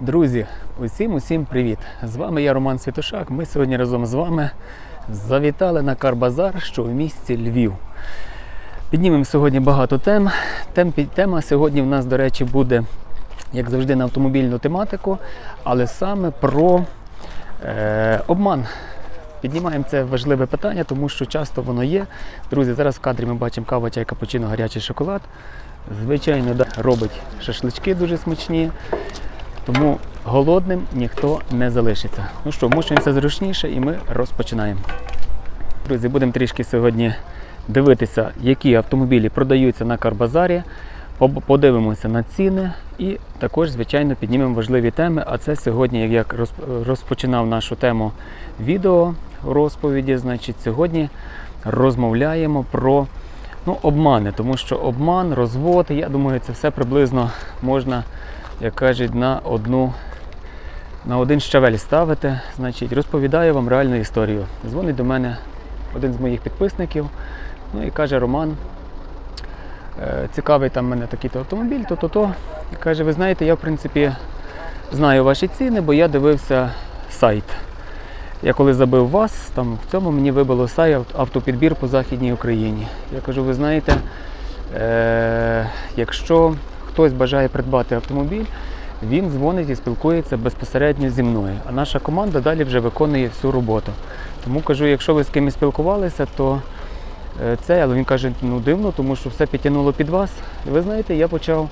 Друзі, усім усім привіт! З вами я Роман Святошак. Ми сьогодні разом з вами завітали на Карбазар, що в місті Львів. Піднімемо сьогодні багато тем. Тем, тема сьогодні в нас, до речі, буде, як завжди, на автомобільну тематику, але саме про е, обман. Піднімаємо це важливе питання, тому що часто воно є. Друзі, зараз в кадрі ми бачимо кава, чай, капучино, гарячий шоколад. Звичайно, да, робить шашлички дуже смачні. Тому голодним ніхто не залишиться. Ну що, мучимося зручніше і ми розпочинаємо. Друзі, будемо трішки сьогодні дивитися, які автомобілі продаються на Карбазарі. Подивимося на ціни і також, звичайно, піднімемо важливі теми. А це сьогодні, як я розпочинав нашу тему відео розповіді, значить, сьогодні розмовляємо про ну, обмани, тому що обман, розвод, я думаю, це все приблизно можна, як кажуть, на одну. На один щавель ставити, значить, розповідаю вам реальну історію. Дзвонить до мене один з моїх підписників, ну і каже: Роман, е, цікавий там в мене такий-то автомобіль, то-то-то. І каже, ви знаєте, я в принципі знаю ваші ціни, бо я дивився сайт. Я коли забив вас, там в цьому мені вибило сайт автопідбір по Західній Україні. Я кажу, ви знаєте, е, якщо хтось бажає придбати автомобіль, він дзвонить і спілкується безпосередньо зі мною. А наша команда далі вже виконує всю роботу. Тому кажу, якщо ви з кимось спілкувалися, то е, це, але він каже, ну дивно, тому що все підтягнуло під вас. І ви знаєте, я почав,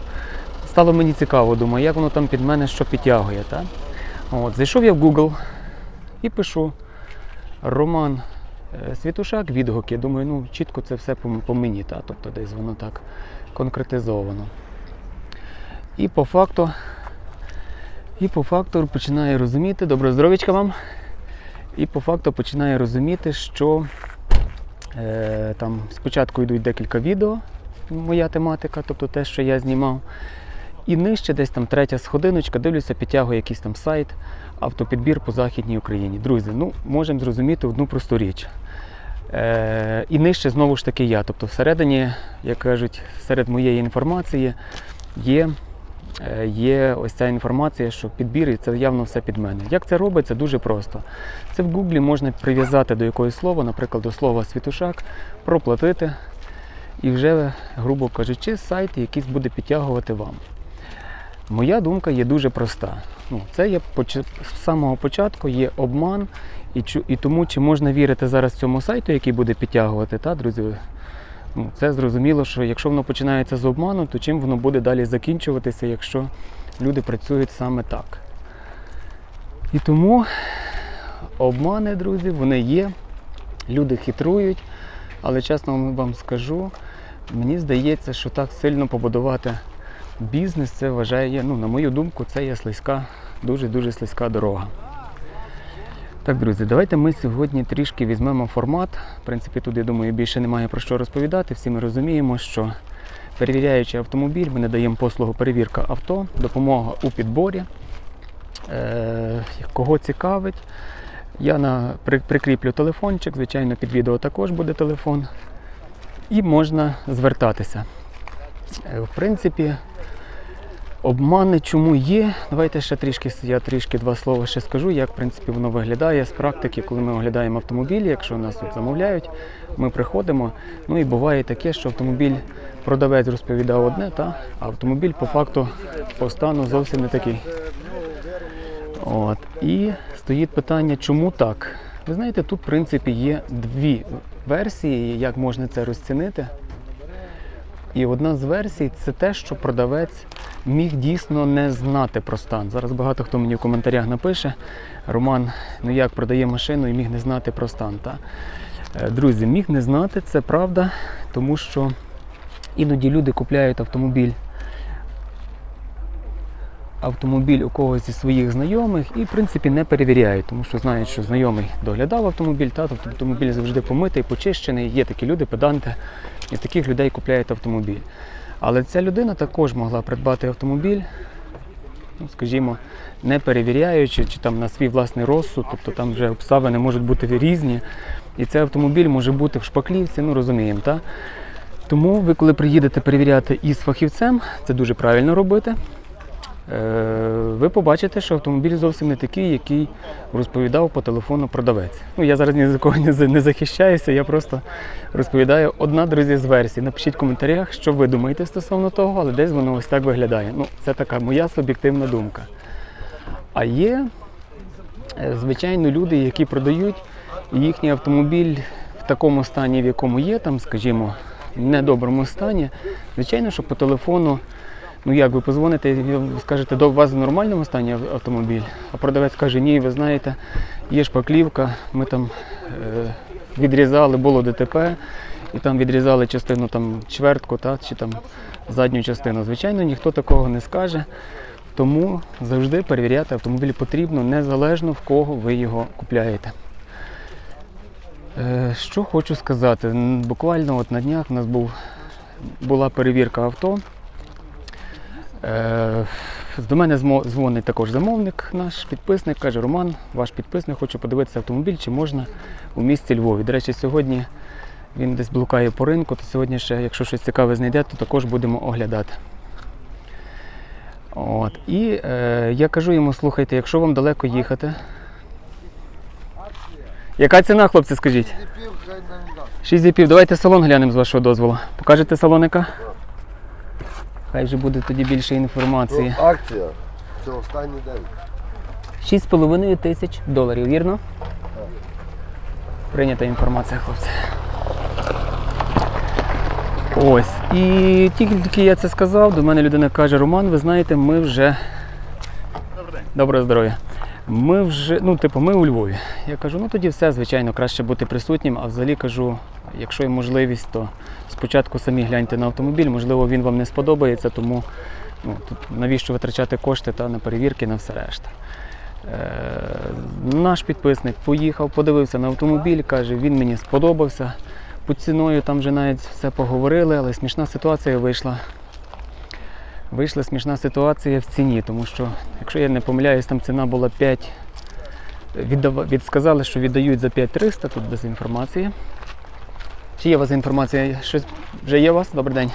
стало мені цікаво, думаю, як воно там під мене що підтягує. Так? От, зайшов я в Google і пишу Роман е, Світушак, відгуки. Думаю, ну чітко це все по мені, та? тобто десь воно так конкретизовано. І по факту, і по факту починає розуміти, доброго здоров'ячка вам. І по факту починає розуміти, що е, там спочатку йдуть декілька відео, моя тематика, тобто те, що я знімав. І нижче, десь там третя сходиночка, дивлюся, підтягує якийсь там сайт, автопідбір по Західній Україні. Друзі, ну можемо зрозуміти одну просту річ. Е, і нижче знову ж таки я. Тобто всередині, як кажуть, серед моєї інформації є, є ось ця інформація, що підбір, і це явно все під мене. Як це робиться? Дуже просто. Це в Гуглі можна прив'язати до якогось слова, наприклад, до слова світушак, проплатити, і вже, грубо кажучи, сайт якийсь буде підтягувати вам. Моя думка є дуже проста. Ну, це є з самого початку є обман, і, і тому чи можна вірити зараз цьому сайту, який буде підтягувати, та, друзі? Ну, це зрозуміло, що якщо воно починається з обману, то чим воно буде далі закінчуватися, якщо люди працюють саме так. І тому обмани, друзі, вони є, люди хитрують, але чесно вам скажу, мені здається, що так сильно побудувати бізнес це вважає, ну, на мою думку, це є слизька, дуже-дуже слизька дорога. Так, друзі, давайте ми сьогодні трішки візьмемо формат. В принципі, тут, я думаю, більше немає про що розповідати. Всі ми розуміємо, що перевіряючи автомобіль, ми надаємо послугу перевірка авто, допомога у підборі. Е, кого цікавить, я на, при, прикріплю телефончик, звичайно, під відео також буде телефон. І можна звертатися. Е, В принципі, обмани чому є. Давайте ще трішки я трішки два слова ще скажу, як в принципі воно виглядає з практики, коли ми оглядаємо автомобілі. Якщо нас тут замовляють, ми приходимо. Ну і буває таке, що автомобіль продавець розповідав одне, та, а автомобіль по факту по стану зовсім не такий. От. І стоїть питання, чому так? Ви знаєте, тут в принципі є дві версії, як можна це розцінити. І одна з версій це те, що продавець міг дійсно не знати про стан. Зараз багато хто мені в коментарях напише: Роман, ну як продає машину і міг не знати про стан. Та? Е, Друзі, міг не знати, це правда, тому що іноді люди купляють автомобіль. Автомобіль у когось зі своїх знайомих і, в принципі, не перевіряють, тому що знають, що знайомий доглядав автомобіль, та, тобто автомобіль завжди помитий, почищений. Є такі люди, педанти, і таких людей купляють автомобіль. Але ця людина також могла придбати автомобіль, ну, скажімо, не перевіряючи, чи там на свій власний розсуд, тобто там вже обставини можуть бути різні. І цей автомобіль може бути в шпаклівці, ну розуміємо, так? Тому ви, коли приїдете перевіряти із фахівцем, це дуже правильно робити. Е, ви побачите, що автомобіль зовсім не такий, який розповідав по телефону продавець. Ну, я зараз ні за кого не захищаюся, я просто розповідаю одна, друзі, з версій. Напишіть в коментарях, що ви думаєте стосовно того, але десь воно ось так виглядає. Ну, це така моя суб'єктивна думка. А є, е, звичайно, люди, які продають їхній автомобіль в такому стані, в якому є, там, скажімо, в недоброму стані. Звичайно, що по телефону, ну як ви позвоните, і скажете, до вас в нормальному стані автомобіль, а продавець каже, ні, ви знаєте, є шпаклівка, ми там е, відрізали, було ДТП, і там відрізали частину там чвертку, та, чи там задню частину. Звичайно, ніхто такого не скаже. Тому завжди перевіряти автомобіль потрібно незалежно в кого ви його купляєте. Е, Що хочу сказати, буквально от на днях у нас був, була перевірка авто. Е, До мене дзвонить також замовник, наш підписник, каже, Роман, ваш підписник, хочу подивитися автомобіль, чи можна у місті Львові. До речі, сьогодні він десь блукає по ринку, то сьогодні ще, якщо щось цікаве знайде, то також будемо оглядати. От. І е, я кажу йому, слухайте, якщо вам далеко їхати. Яка ціна, хлопці, скажіть? Зіпів, хай нам дасть. 6 зіпів. Давайте салон глянемо з вашого дозволу. Покажете салоника? Хай вже буде тоді більше інформації. Про акція. Це останній день. 6,5 тисяч доларів, вірно? Прийнята інформація, хлопці. Ось. І тільки тільки я це сказав, до мене людина каже, Роман, ви знаєте, ми вже. Доброго здоров'я. Ми вже, ну, типу, ми у Львові. Я кажу, ну тоді все, звичайно, краще бути присутнім, а взагалі кажу, якщо є можливість, то спочатку самі гляньте на автомобіль, можливо, він вам не сподобається, тому ну, тут навіщо витрачати кошти та на перевірки, на все решта. Е, наш підписник поїхав, подивився на автомобіль, каже, він мені сподобався. По ціною там вже навіть все поговорили, але смішна ситуація вийшла. Вийшла смішна ситуація в ціні, тому що, якщо я не помиляюсь, там ціна була 5. Віддав... Від... Сказали, що віддають за 5300, тут без інформації. Чи є у вас інформація? Щось вже є у вас? Добрий день.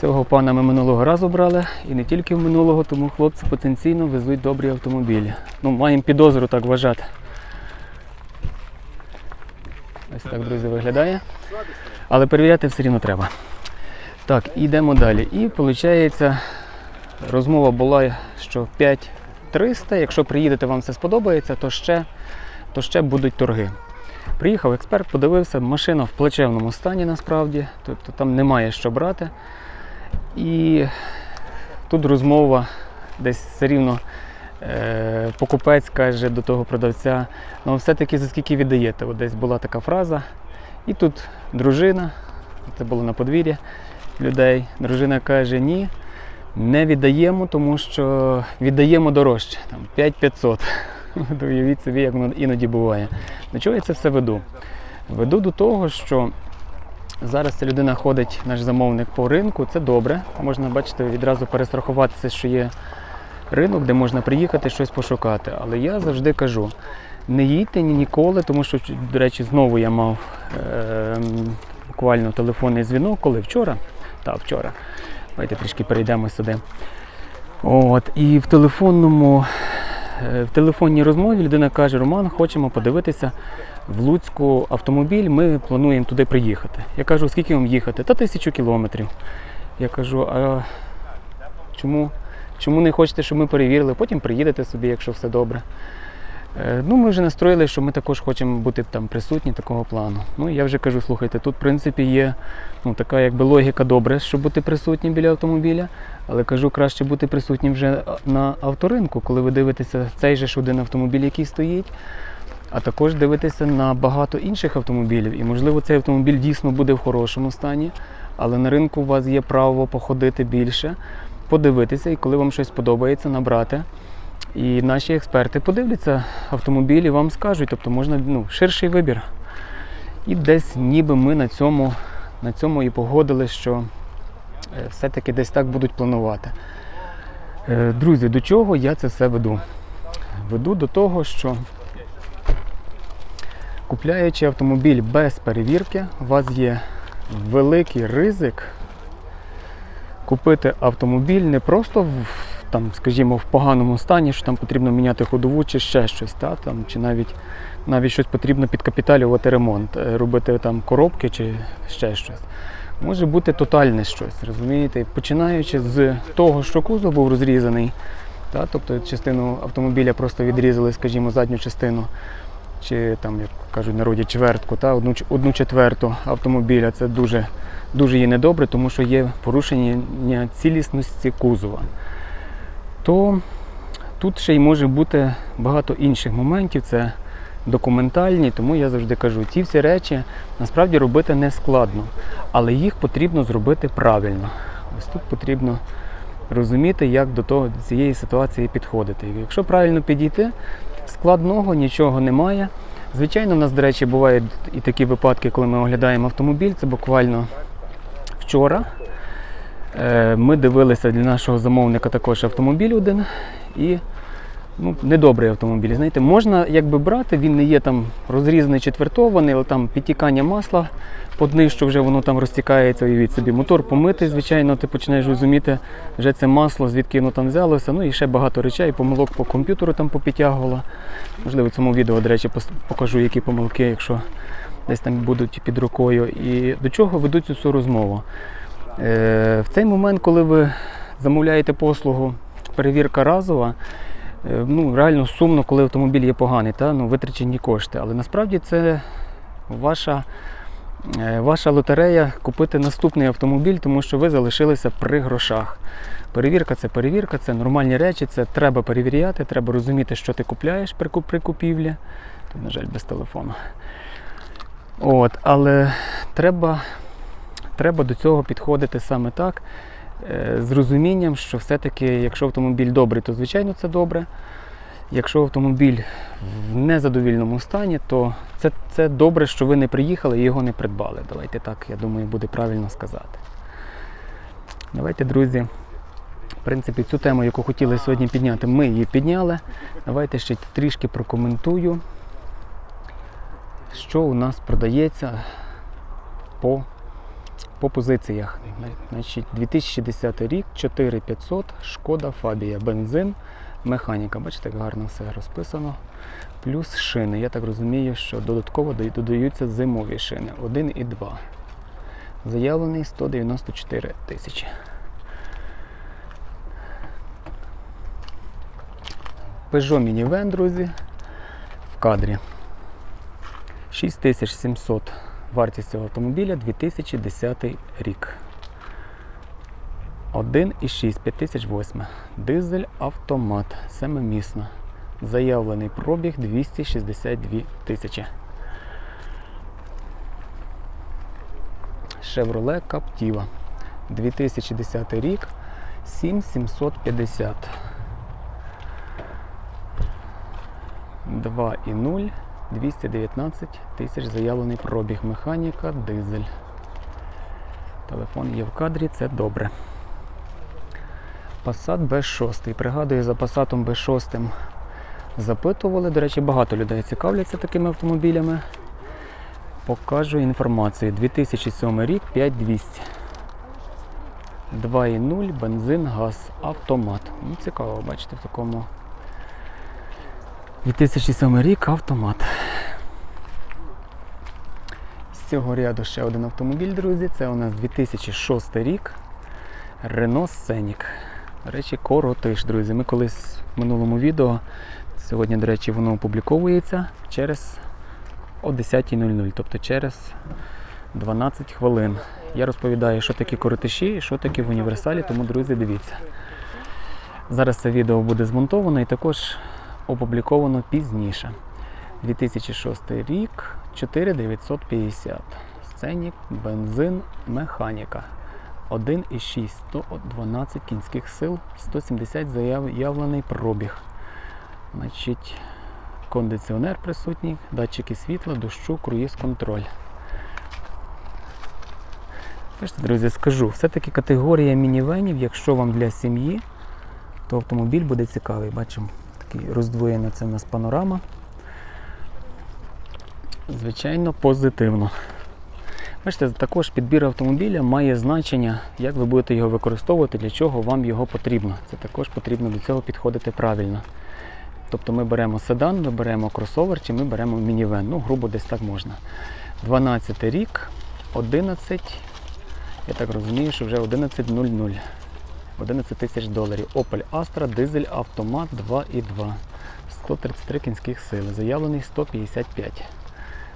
Цього пана ми минулого разу брали, і не тільки в минулого, тому хлопці потенційно везуть добрі автомобілі. Ну, маємо підозру так вважати. Ось так, друзі, виглядає. Але перевіряти все рівно треба. Так, йдемо далі. І виходить, розмова була, що 5300, якщо приїдете, вам все сподобається, то ще, то ще будуть торги. Приїхав експерт, подивився, машина в плачевному стані насправді, тобто там немає що брати. І тут розмова десь все рівно е, покупець каже до того продавця, ну все-таки за скільки віддаєте? От десь була така фраза. І тут дружина, це було на подвір'ї людей. Дружина каже, ні, не віддаємо, тому що віддаємо дорожче, там 5500. От Уявіть собі, як воно іноді буває. До чого я це все веду? Веду до того, що зараз ця людина ходить, наш замовник по ринку, це добре. Можна, бачите, відразу перестрахуватися, що є ринок, де можна приїхати щось пошукати. Але я завжди кажу: не їдьте ні ніколи, тому що, до речі, знову я мав е, буквально телефонний дзвінок, коли вчора. Та, вчора. Давайте трішки перейдемо сюди. От, і в телефонному, е, в телефонній розмові людина каже: Роман, хочемо подивитися в Луцьку автомобіль, ми плануємо туди приїхати. Я кажу, скільки вам їхати? Та тисячу кілометрів. Я кажу, а чому, чому не хочете, щоб ми перевірили? Потім приїдете собі, якщо все добре. Е, Ну, ми вже настроїли, що ми також хочемо бути там присутні такого плану. Ну, я вже кажу, слухайте, тут, в принципі, є ну, така якби логіка добре, щоб бути присутнім біля автомобіля, але кажу, краще бути присутнім вже на авторинку, коли ви дивитеся цей же ж один автомобіль, який стоїть, а також дивитеся на багато інших автомобілів. І, можливо, цей автомобіль дійсно буде в хорошому стані, але на ринку у вас є право походити більше, подивитися, і коли вам щось подобається, набрати. І наші експерти подивляться автомобіль і вам скажуть, тобто можна ну, ширший вибір. І десь ніби ми на цьому, на цьому і погодили, що е, все-таки десь так будуть планувати. Е, Друзі, до чого я це все веду? Веду до того, що купляючи автомобіль без перевірки, у вас є великий ризик купити автомобіль не просто в там, скажімо, в поганому стані, що там потрібно міняти ходову чи ще щось, та, там, чи навіть, навіть щось потрібно підкапіталювати ремонт, е, робити там коробки чи ще щось. Може бути тотальне щось, розумієте? Починаючи з того, що кузов був розрізаний, та, тобто частину автомобіля просто відрізали, скажімо, задню частину, чи там, як кажуть народі, чвертку, та, одну, одну четверту автомобіля. Це дуже, дуже є недобре, тому що є порушення цілісності кузова. То тут ще й може бути багато інших моментів. Це документальні, тому я завжди кажу, ті всі речі насправді робити не складно, але їх потрібно зробити правильно. Ось тут потрібно розуміти, як до того до цієї ситуації підходити. Якщо правильно підійти, складного нічого немає. Звичайно, в нас, до речі, бувають і такі випадки, коли ми оглядаємо автомобіль. Це буквально вчора. Е, Ми дивилися для нашого замовника також автомобіль один і ну, недобрий автомобіль. Знаєте, можна якби брати, він не є там розрізаний четвертований, але там підтікання масла по днищу вже воно там розтікається, уявіть собі. Мотор помитий, звичайно, ти починаєш розуміти, вже це масло, звідки воно там взялося. Ну і ще багато речей, помилок по комп'ютеру там попідтягувало. Можливо, в цьому відео, до речі, покажу, які помилки, якщо десь там будуть під рукою. І до чого ведуть цю розмову. Е, В цей момент, коли ви замовляєте послугу перевірка разова, е, ну, реально сумно, коли автомобіль є поганий, та? Ну, витрачені кошти. Але насправді це ваша, е, ваша лотерея купити наступний автомобіль, тому що ви залишилися при грошах. Перевірка це перевірка, це нормальні речі, це треба перевіряти, треба розуміти, що ти купляєш при, купівлі. Тут, на жаль, без телефону. От, але треба треба до цього підходити саме так, е, з розумінням, що все-таки, якщо автомобіль добрий, то звичайно це добре. Якщо автомобіль в незадовільному стані, то це, це добре, що ви не приїхали і його не придбали. Давайте так, я думаю, буде правильно сказати. Давайте, друзі, в принципі, цю тему, яку хотіли сьогодні підняти, ми її підняли. Давайте ще трішки прокоментую, що у нас продається по по позиціях. Значить, 2010 рік, 4500, шкода Фабія, бензин, механіка. Бачите, як гарно все розписано. Плюс шини. Я так розумію, що додатково додаються зимові шини 1 і 2. Заявлений 194 тисячі. Peugeot Minivan, друзі, в кадрі. 6700 вартість цього автомобіля 2010 рік. 1,6 5008. Дизель автомат. Семимісно. Заявлений пробіг 262 тисячі. Chevrolet Captiva. 2010 рік. 7750. 2,0. 219 тисяч заявлений пробіг. Механіка, дизель. Телефон є в кадрі, це добре. Passat B6. Пригадую, за Passat B6 запитували. До речі, багато людей цікавляться такими автомобілями. Покажу інформацію. 2007 рік 5200. 2,0, бензин, газ, автомат. Ну, цікаво, бачите, в такому 2007 рік автомат. З цього ряду ще один автомобіль, друзі. Це у нас 2006 рік. Renault Scenic. До речі, коротиш, друзі. Ми колись в минулому відео, сьогодні, до речі, воно опубліковується через о 10.00, тобто через 12 хвилин. Я розповідаю, що такі коротиші і що таке в універсалі, тому, друзі, дивіться. Зараз це відео буде змонтовано і також опубліковано пізніше. 2006 рік, 4950. Сценік, бензин, механіка. 1,6, 112 кінських сил, 170 заявлений пробіг. Значить, кондиціонер присутній, датчики світла, дощу, круїз контроль. Бачите, друзі, скажу, все-таки категорія мінівенів, якщо вам для сім'ї, то автомобіль буде цікавий. Бачимо, такий роздвоєна це в нас панорама. Звичайно, позитивно. Бачите, також підбір автомобіля має значення, як ви будете його використовувати, для чого вам його потрібно. Це також потрібно до цього підходити правильно. Тобто ми беремо седан, ми беремо кросовер чи ми беремо мінівен. Ну, грубо десь так можна. 12 рік, 11, я так розумію, що вже 11.00. 11 тисяч доларів. Opel Astra, дизель, автомат 2.2. 133 кінських сили. Заявлений 155.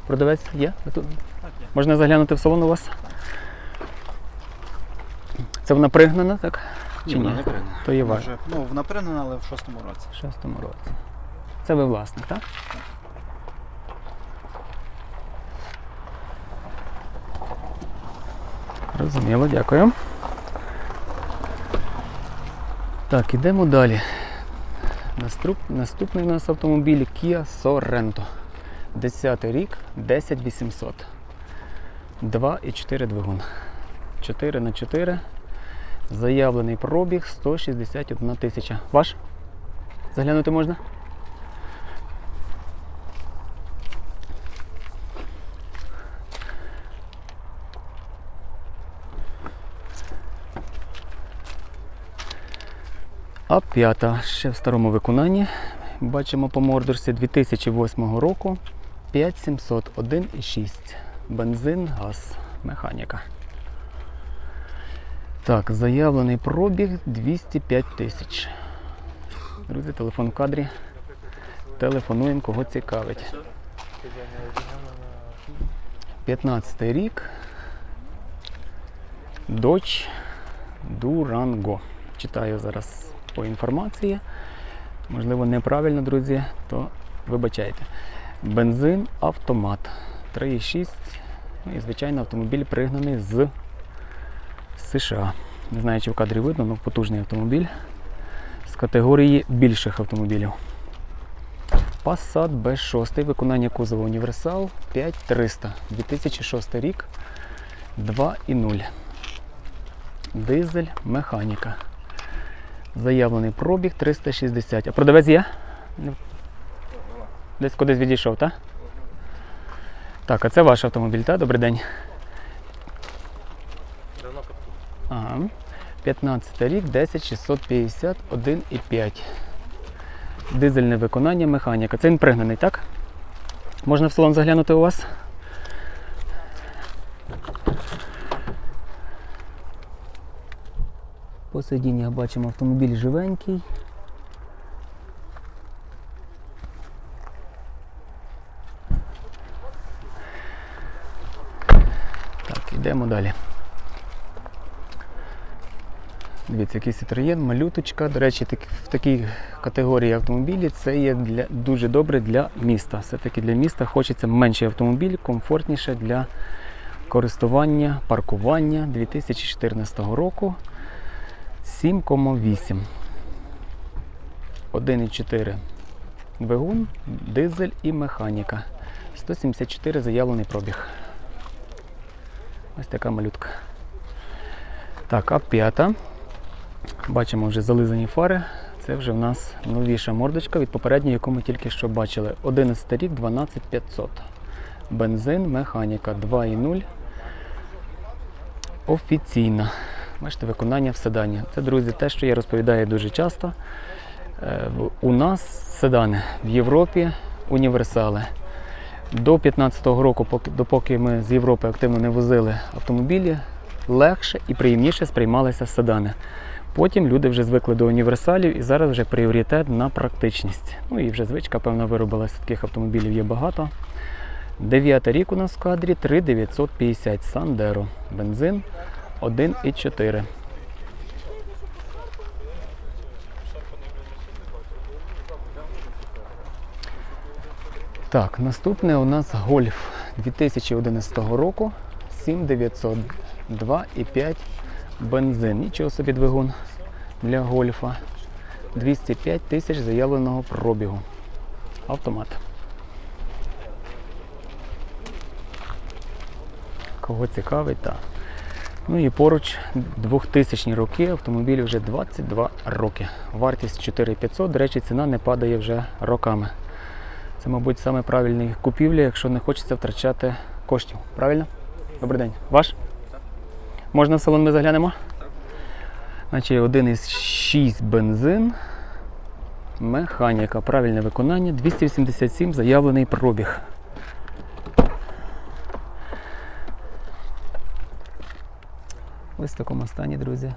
Продавець є? Ви тут? Можна заглянути в салон у вас? Це вона пригнана, так? Чи ні? вона не пригнана. То є ваш. вже- Ну, вона пригнана, але в шостому році. В шостому році. Це ви власник, так? Розуміло, дякую. Так, ідемо далі. Наступ, наступний у нас автомобіль Kia Sorento. 10 рік, 10800. 2,4 двигун. 4 на 4. Заявлений пробіг 161 тисяча. Ваш? Заглянути можна? А п'ята ще в старому виконанні. Бачимо по мордорсі 2008 року 5700 1,6. Бензин, газ, механіка. Так, заявлений пробіг 205 тисяч. Друзі, телефон в кадрі. Телефонуємо, кого цікавить. 15 рік. Dodge Durango. Читаю зараз по інформації. Можливо, неправильно, друзі, то вибачайте. Бензин, автомат 3,6. Ну і, звичайно, автомобіль пригнаний з США. Не знаю, чи в кадрі видно, але потужний автомобіль з категорії більших автомобілів. Passat B6, виконання кузова універсал 5300, 2006 рік, 2,0. Дизель, механіка. Заявлений пробіг 360. А продавець є? Десь кудись відійшов, так? Так, а це ваш автомобіль, так? Добрий день. Ага. 15 рік, 10650, 1,5. Дизельне виконання, механіка. Це він пригнаний, так? Можна в салон заглянути у вас? По сидіннях бачимо автомобіль живенький. Так, йдемо далі. Дивіться, який Citroën, малюточка. До речі, в такій категорії автомобілі це є для, дуже добре для міста. Все-таки для міста хочеться менший автомобіль, комфортніше для користування, паркування 2014 року 7,8. 1,4 двигун, дизель і механіка. 174 заявлений пробіг. Ось така малютка. Так, а п'ята. Бачимо вже зализані фари. Це вже в нас новіша мордочка від попередньої, яку ми тільки що бачили. 11 рік, 12500. Бензин, механіка 2,0. Офіційна. Бачите, виконання в седані. Це, друзі, те, що я розповідаю дуже часто. Е, У нас седани в Європі універсали. До 15-го року, поки- допоки ми з Європи активно не возили автомобілі, легше і приємніше сприймалися седани. Потім люди вже звикли до універсалів і зараз вже пріоритет на практичність. Ну і вже звичка, певно, виробилася. Таких автомобілів є багато. Дев'ятий рік у нас в кадрі 3950 Сандеро. Бензин 1,4. Так, наступне у нас гольф 2011 року 7900 2,5 бензин. Нічого собі двигун для гольфа. 205 тисяч заявленого пробігу. Автомат. Кого цікавить, так. Ну і поруч 2000 роки, автомобілі вже 22 роки. Вартість 4500, до речі, ціна не падає вже роками. Це, мабуть, саме правильний купівля, якщо не хочеться втрачати коштів. Правильно? Добрий день. Ваш? Можна в салон ми заглянемо? Значить, один із 6 бензин. Механіка. Правильне виконання. 287 заявлений пробіг. Ось в такому стані, друзі,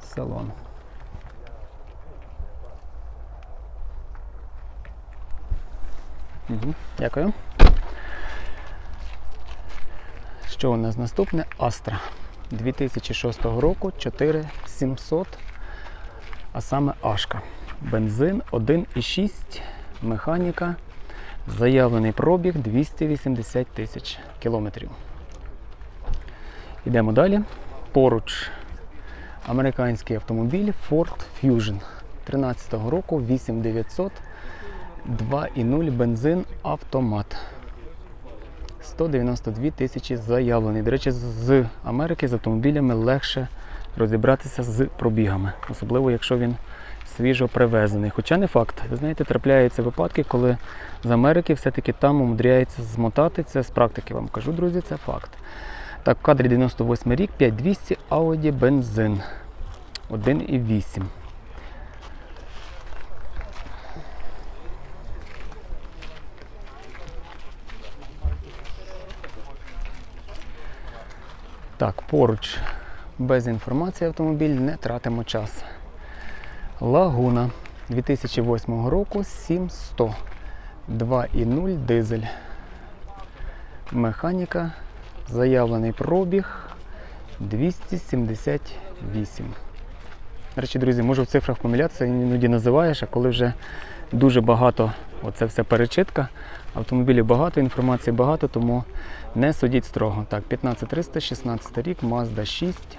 салон. Угу, дякую. Що у нас наступне? Astra 2006 року 4700, а саме Ашка. Бензин 1,6, механіка. Заявлений пробіг 280 тисяч кілометрів. Йдемо далі. Поруч американський автомобіль Ford Fusion 13-го року 8900 2,0 бензин автомат. 192 тисячі заявлений. До речі, з- Америки з автомобілями легше розібратися з пробігами, особливо якщо він свіжо привезений. Хоча не факт. Ви знаєте, трапляються випадки, коли з Америки все-таки там умудряється змотати. Це з практики вам кажу, друзі, це факт. Так, в кадрі 98 рік, 5200 Audi бензин 1,8. Так, поруч без інформації автомобіль не тратимо час. Лагуна 2008 року 7100 2,0 дизель. Механіка. Заявлений пробіг 278. До речі, друзі, можу в цифрах помилятися, іноді називаєш, а коли вже дуже багато, оце все перечитка, автомобілів багато, інформації багато, тому не судіть строго. Так, 15300, 16 рік, Mazda 6,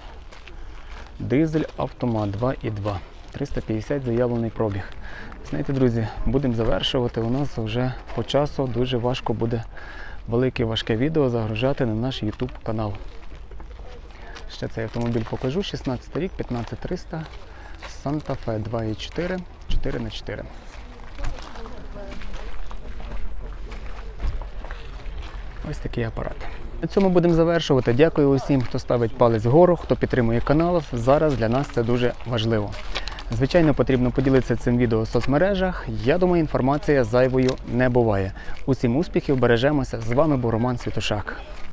дизель, автомат 2,2. 350 заявлений пробіг. Знаєте, друзі, будемо завершувати. У нас вже по часу дуже важко буде велике важке відео загружати на наш YouTube канал. Ще цей автомобіль покажу. 16 рік, 15300, Santa Fe 2.4, 4х4. Ось такий апарат. На цьому будемо завершувати. Дякую усім, хто ставить палець вгору, хто підтримує канал. Зараз для нас це дуже важливо. Звичайно, потрібно поділитися цим відео в соцмережах. Я думаю, інформація зайвою не буває. Усім успіхів, бережемося. З вами був Роман Світошак.